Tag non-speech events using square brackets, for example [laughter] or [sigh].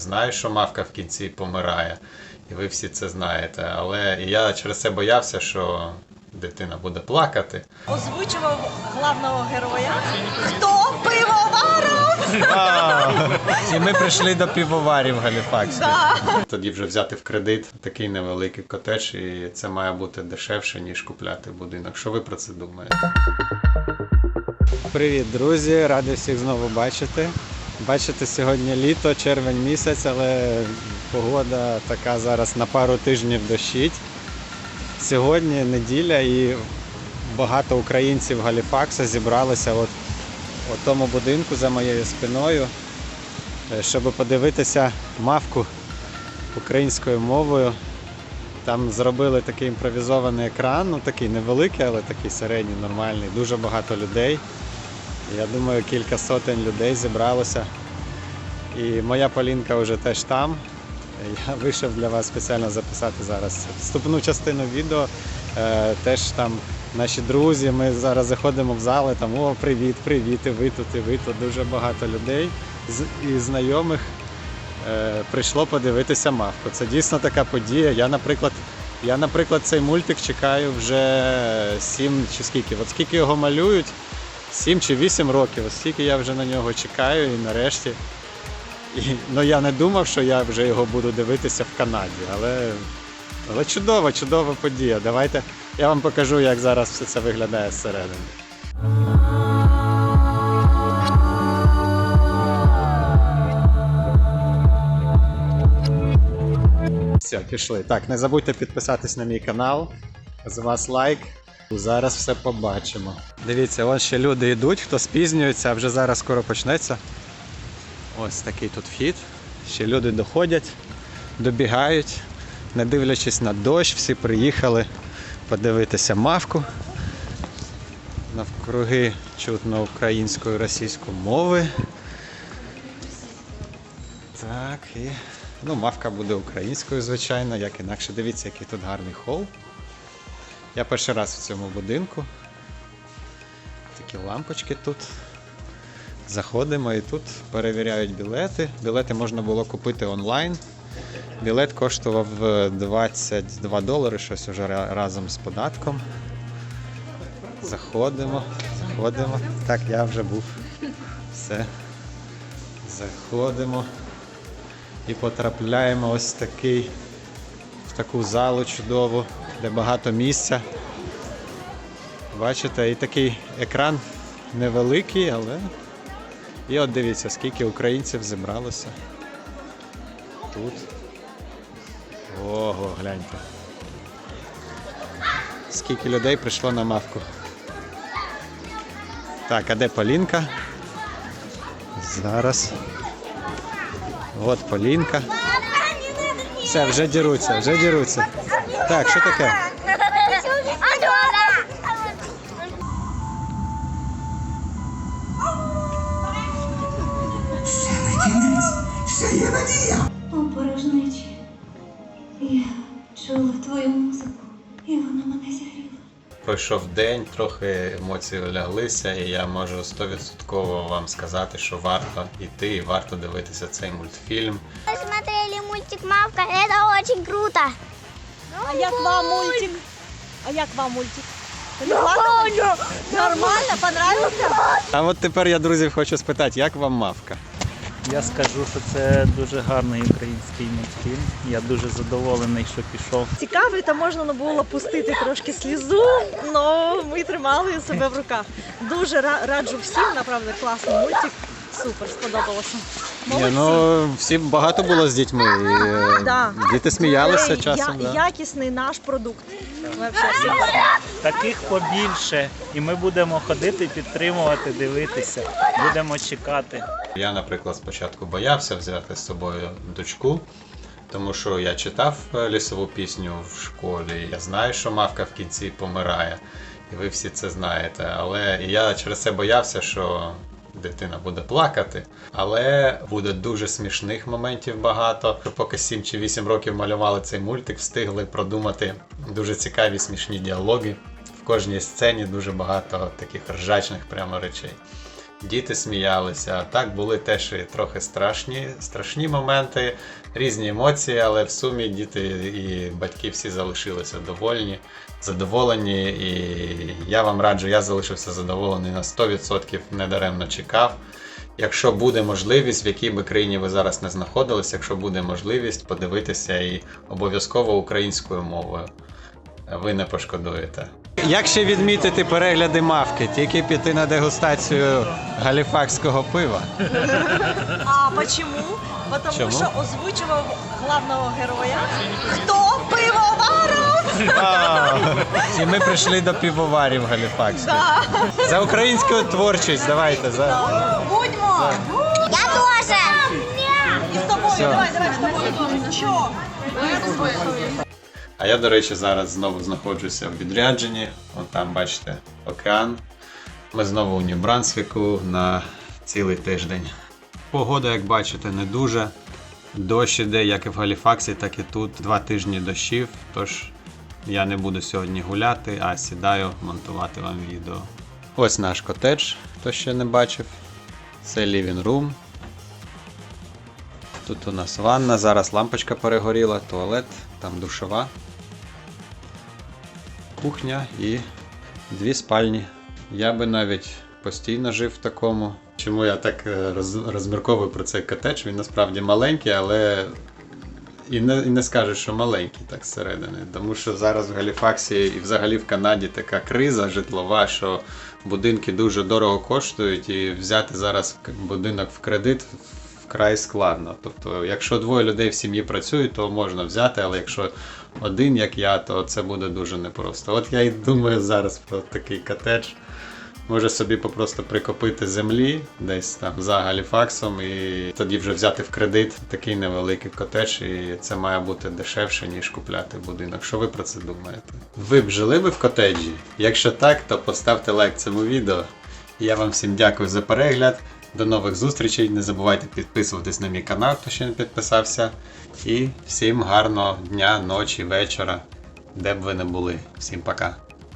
знаю, що мавка в кінці помирає, і ви всі це знаєте. Але я через це боявся, що дитина буде плакати. Озвучував главного героя. Хто пивоваров? І ми прийшли до півоварів в Галіфаксі. Тоді вже взяти в кредит такий невеликий котедж, і це має бути дешевше, ніж купляти будинок. Що ви про це думаєте? Привіт, друзі! Радий всіх знову бачити. Бачите, сьогодні літо, червень місяць, але погода така зараз на пару тижнів дощить. Сьогодні неділя і багато українців Галіфакса зібралися от у тому будинку за моєю спиною, е, щоб подивитися мавку українською мовою. Там зробили такий імпровізований екран, ну такий невеликий, але такий середній, нормальний. Дуже багато людей. Я думаю, кілька сотень людей зібралося. І моя Полінка вже теж там. Я [laughs] вийшов для вас спеціально записати зараз вступну частину відео. Е, теж там наші друзі. Ми зараз заходимо в зали, там о, привіт, привіт, і ви тут, і ви тут. Дуже багато людей і знайомих е, прийшло подивитися мавку. Це дійсно така подія. Я, наприклад, я, наприклад, цей мультик чекаю вже 7 чи скільки. От скільки його малюють, 7 чи 8 років. Ось скільки я вже на нього чекаю і нарешті. І, ну я не думав, що я вже його буду дивитися в Канаді, але, але чудова, чудова подія. Давайте я вам покажу, як зараз все це виглядає зсередини. Все, пішли. Так, не забудьте підписатись на мій канал. З вас лайк. Зараз все побачимо. Дивіться, ось ще люди йдуть, хто спізнюється, а вже зараз скоро почнеться. Ось такий тут вхід. Ще люди доходять, добігають, не дивлячись на дощ, всі приїхали подивитися мавку. Навкруги чутно української і російської мови. Так, і. Ну, мавка буде українською, звичайно, як інакше. Дивіться, який тут гарний хол. Я перший раз в цьому будинку. Такі лампочки тут. Заходимо і тут перевіряють білети. Білети можна було купити онлайн. Білет коштував е, 22 долари, щось уже разом з податком. Заходимо, заходимо. Так, я вже був. Все. Заходимо і потрапляємо ось такий, в таку залу чудову, де багато місця. Бачите, і такий екран невеликий, але. І от дивіться, скільки українців зібралося. Тут. Ого, гляньте. Скільки людей прийшло на мавку. Так, а де Полінка? Зараз. От Полінка. Все, вже діруться, вже діруться. Так, що таке? У порожнечі я чула твою музику, і вона мене зігріла. Пройшов день, трохи емоції ляглися, і я можу 100% вам сказати, що варто йти і варто дивитися цей мультфільм. Смотрели мультик Мавка, это очень круто. А як вам мультик? А як вам мультик? Плакали? Нормально, понравився? А от тепер я друзів хочу спитати, як вам мавка? Я скажу, що це дуже гарний український мультфільм. Я дуже задоволений, що пішов. Цікавий, та можна було пустити трошки слізу, але ми тримали себе в руках. Дуже раджу всім, направду класний мультик. Супер, сподобалося. Ні, ну всі багато було з дітьми. І, е, [laughs] Да. Діти сміялися часом. я- да. Якісний наш продукт. Вообще супер. Таких побільше, і ми будемо ходити, підтримувати, дивитися. Будемо чекати. Я, наприклад, спочатку боявся взяти з собою дочку, тому що я читав е, лісову пісню в школі. Я знаю, що мавка в кінці помирає, і ви всі це знаєте. Але я через це боявся, що дитина буде плакати. Але буде дуже смішних моментів багато. Поки 7 чи 8 років малювали цей мультик, встигли продумати дуже цікаві смішні діалоги. В кожній сцені дуже багато таких ржачних прямо речей. Діти сміялися. Так були теж і трохи страшні, страшні моменти, різні емоції, але в сумі діти і батьки всі залишилися довольні, задоволені. І я вам раджу, я залишився задоволений на 100%, недаремно чекав. Якщо буде можливість, в якій би країні ви зараз не знаходились, якщо буде можливість подивитися і обов'язково українською мовою, ви не пошкодуєте. Як ще відмітити перегляди мавки? Тільки піти на дегустацію галіфакського пива. А почему? Потому Чому? що озвучував главного героя. Хто пивоваров? А, І ми прийшли до півоварів галіфакських. За українську творчість, давайте. За... Будьмо! Я теж. І з тобою, давай, давай, з тобою теж. Нічого. А я, до речі, зараз знову знаходжуся в відрядженні. Вон там, бачите, океан. Ми знову у Нью-Брансвіку на цілий тиждень. Погода, як бачите, не дуже. Дощ іде як і в Галіфаксі, так і тут. Два тижні дощів. Тож я не буду сьогодні гуляти, а сідаю монтувати вам відео. Ось наш котедж, хто ще не бачив. Це living room. Тут у нас ванна, зараз лампочка перегоріла, туалет, там душова, кухня і дві спальні. Я би навіть постійно жив в такому. Чому я так е, роз- розмірковую про цей котедж? Він насправді маленький, але і не, і не скажеш, що маленький так зсередини. Тому що зараз в Галіфаксі і взагалі в Канаді така криза житлова, що будинки дуже дорого коштують, і взяти зараз будинок в кредит вкрай складно. Тобто, якщо двоє людей в сім'ї працюють, то можна взяти, але якщо один, як я, то це буде дуже непросто. От я і думаю зараз про такий котедж. Може собі попросто прикопити землі десь там за Галіфаксом і тоді вже взяти в кредит такий невеликий котедж, і це має бути дешевше, ніж купляти будинок. Що ви про це думаєте? Ви б жили би в котеджі? Якщо так, то поставте лайк цьому відео. Я вам всім дякую за перегляд. До нових зустрічей. Не забувайте підписуватись на мій канал, хто ще не підписався. І всім гарного дня, ночі, вечора, де б ви не були. Всім пока.